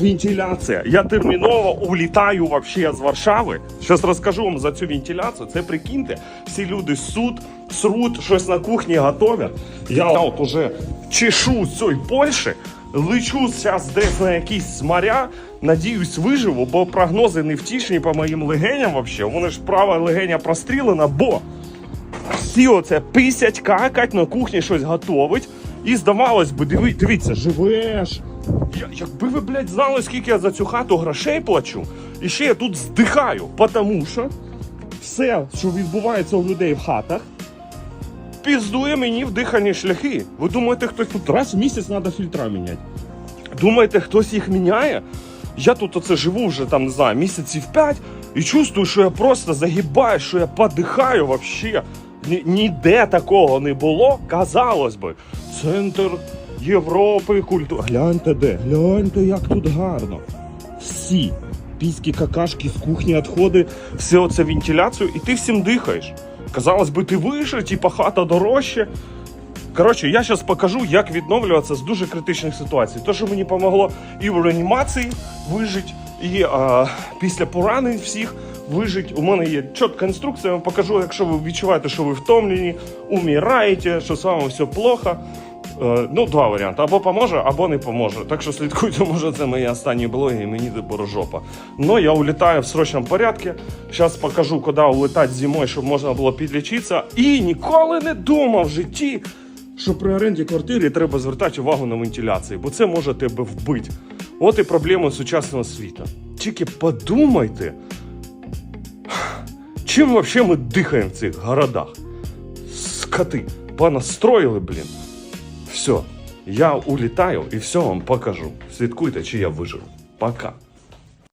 Вентиляція. Я терміново улітаю вообще з Варшави. Зараз розкажу вам за цю вентиляцію. Це прикиньте, всі люди суд, срут, щось на кухні готовять. Я от уже чешу з цієї Польщі, лечу зараз десь на якісь моря. Надіюсь, виживу, бо прогнози не втішні по моїм легеням. Вообще. Вони ж права легеня прострілена, бо всі оце писять, какать, на кухні щось готовить. І здавалось би, диви, дивіться, живеш. Я, якби ви, блядь, знали, скільки я за цю хату грошей плачу, і ще я тут здихаю, тому що все, що відбувається у людей в хатах, піздує мені в дихальні шляхи. Ви думаєте, хтось тут раз в місяць треба фільтра міняти? Думаєте, хтось їх міняє? Я тут оце живу вже там, не знаю, місяців п'ять і чувствую, що я просто загибаю, що я подихаю вообще. Ні- Ніде такого не було, казалось би. Центр Європи, культури. Гляньте де, гляньте, як тут гарно. Всі піські какашки з кухні, відходи, все оце вентиляцію, і ти всім дихаєш. Казалось би, ти вище, типа хата дорожче. Коротше, я зараз покажу, як відновлюватися з дуже критичних ситуацій. Те, що мені допомогло і в реанімації вижити, і а, після поранень всіх вижити. У мене є чітка інструкція, я вам покажу, якщо ви відчуваєте, що ви втомлені, умираєте, що з вами все плохо. Е, ну, два варіанти: або поможе, або не поможе. Так що слідкуйте, може, це мої останні блоги, і мені тепер жопа. Но я улітаю в срочному порядку. Зараз покажу, куди улетати зимою, щоб можна було підлічитися. І ніколи не думав в житті, що при оренді квартири треба звертати увагу на вентиляцію, бо це може тебе вбити. От і проблема сучасного світу. Тільки подумайте, чим вообще ми дихаємо в цих городах? Скоти, понастроїли, блін. Все, я улітаю і все вам покажу. Слідкуйте, чи я виживу. Пока.